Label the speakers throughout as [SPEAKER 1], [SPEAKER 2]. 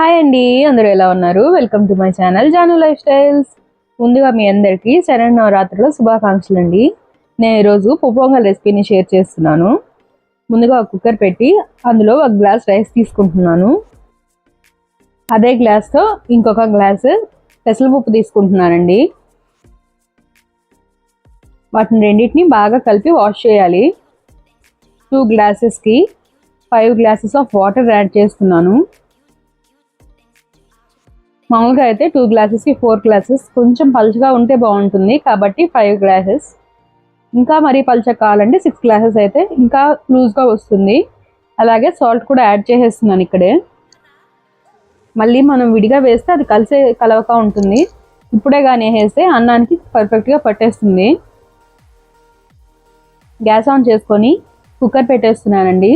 [SPEAKER 1] Hi అండి అందరూ ఎలా ఉన్నారు? Welcome to my channel Janu lifestyles ముందుగా మీ అందరికీ శరణ్ నవరాత్రుల శుభాకాంక్షలు అండి నేను ఈరోజు పొంగల్ రెసిపీని షేర్ చేస్తున్నాను. ముందుగా ఒక కుక్కర్ పెట్టి అందులో ఒక గ్లాస్ రైస్ తీసుకుంటున్నాను. అదే గ్లాస్తో ఇంకొక గ్లాస్ పెసరపప్పు తీసుకుంటున్నానండి. వాటిని రెండింటిని బాగా కలిపి వాష్ చేయాలి. Two గ్లాసెస్కి five glasses of water add చేస్తున్నాను. మామూలుగా అయితే టూ గ్లాసెస్కి ఫోర్ గ్లాసెస్ కొంచెం పలుచగా ఉంటే బాగుంటుంది. కాబట్టి ఫైవ్ గ్లాసెస్ ఇంకా మరీ పలుచగా కావాలంటే సిక్స్ గ్లాసెస్ అయితే ఇంకా లూజ్గా వస్తుంది. అలాగే సాల్ట్ కూడా యాడ్ చేసేస్తున్నాను ఇక్కడే. మళ్ళీ మనం విడిగా వేస్తే అది కలిసే కలవక ఉంటుంది. ఇప్పుడే కానీ వేస్తే అన్నానికి పర్ఫెక్ట్గా పట్టేస్తుంది. గ్యాస్ ఆన్ చేసుకొని కుక్కర్ పెట్టేస్తున్నానండి.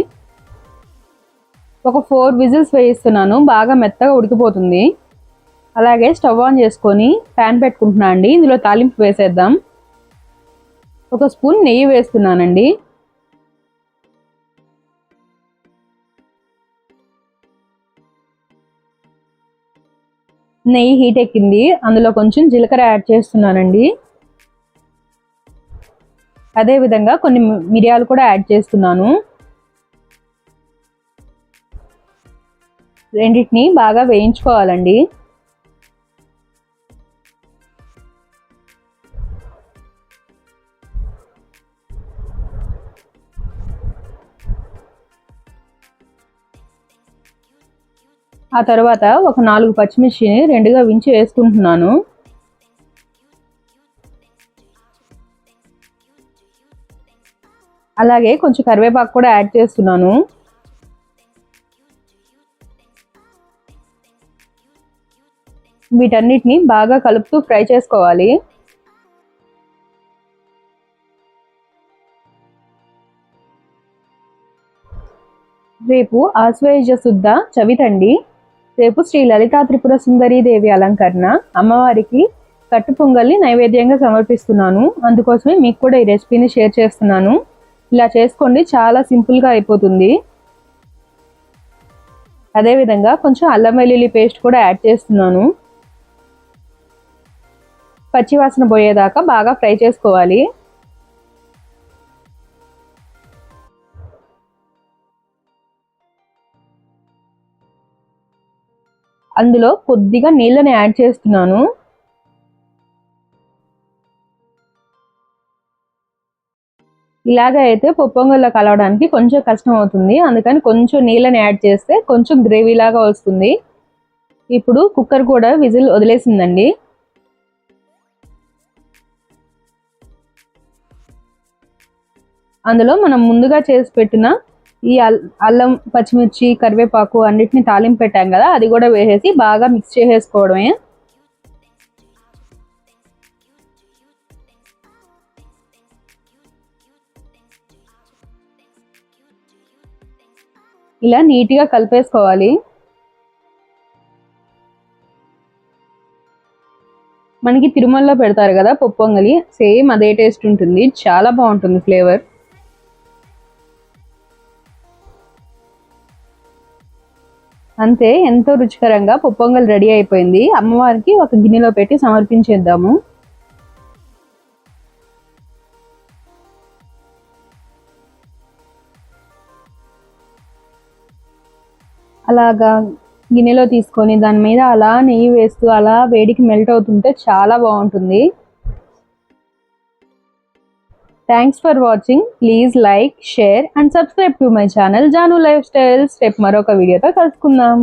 [SPEAKER 1] ఒక ఫోర్ విజిల్స్ వేయిస్తున్నాను. బాగా మెత్తగా ఉడికిపోతుంది. అలాగే స్టవ్ ఆన్ చేసుకొని ప్యాన్ పెట్టుకుంటున్నా అండి. ఇందులో తాలింపు వేసేద్దాం. ఒక స్పూన్ నెయ్యి వేస్తున్నానండి. నెయ్యి హీట్ ఎక్కింది. అందులో కొంచెం జీలకర్ర యాడ్ చేస్తున్నానండి. అదేవిధంగా కొన్ని మిరియాలు కూడా యాడ్ చేస్తున్నాను. రెండింటిని బాగా వేయించుకోవాలండి. ఆ తర్వాత ఒక నాలుగు పచ్చిమిర్చిని రెండుగా వించి వేసుకుంటున్నాను. అలాగే కొంచెం కరివేపాకు కూడా యాడ్ చేస్తున్నాను. వీటన్నిటిని బాగా కలుపుతూ ఫ్రై చేసుకోవాలి. రేపు ఆశ్వయుజ శుద్ధ చవితండి. రేపు శ్రీ లలితా త్రిపుర సుందరీ దేవి అలంకరణ. అమ్మవారికి కట్టు పొంగల్ని నైవేద్యంగా సమర్పిస్తున్నాను. అందుకోసమే మీకు కూడా ఈ రెసిపీని షేర్ చేస్తున్నాను. ఇలా చేసుకోండి చాలా సింపుల్గా అయిపోతుంది. అదేవిధంగా కొంచెం అల్లం వెల్లుల్లి పేస్ట్ కూడా యాడ్ చేస్తున్నాను. పచ్చివాసన పోయేదాకా బాగా ఫ్రై చేసుకోవాలి. అందులో కొద్దిగా నీళ్ళని యాడ్ చేస్తున్నాను. ఇలాగ అయితే పొప్పొంగల్లో కలవడానికి కొంచెం కష్టం అవుతుంది. అందుకని కొంచెం నీళ్ళని యాడ్ చేస్తే కొంచెం గ్రేవీ లాగా వస్తుంది. ఇప్పుడు కుక్కర్ కూడా విజిల్ వదిలేసిందండి. అందులో మనం ముందుగా చేసి పెట్టిన ఈ అల్లం పచ్చిమిర్చి కరివేపాకు అన్నిటిని తాలింపు పెట్టాం కదా అది కూడా వేసేసి బాగా మిక్స్ చేసేసుకోవడమే. ఇలా నీట్గా కలిపేసుకోవాలి. మనకి తిరుమలలో పెడతారు కదా పొప్పొంగలి సేమ్ అదే టేస్ట్ ఉంటుంది. చాలా బాగుంటుంది ఫ్లేవర్. అంతే ఎంతో రుచికరంగా పొప్పొంగల్ రెడీ అయిపోయింది. అమ్మవారికి ఒక గిన్నెలో పెట్టి సమర్పించేద్దాము. అలాగా గిన్నెలో తీసుకొని దాని మీద అలా నెయ్యి వేస్తూ అలా వేడికి మెల్ట్ అవుతుంటే చాలా బాగుంటుంది. Thanks for watching please like share and subscribe to my channel Janu lifestyles రేపు మరొక వీడియోతో కలుసుకుందాం.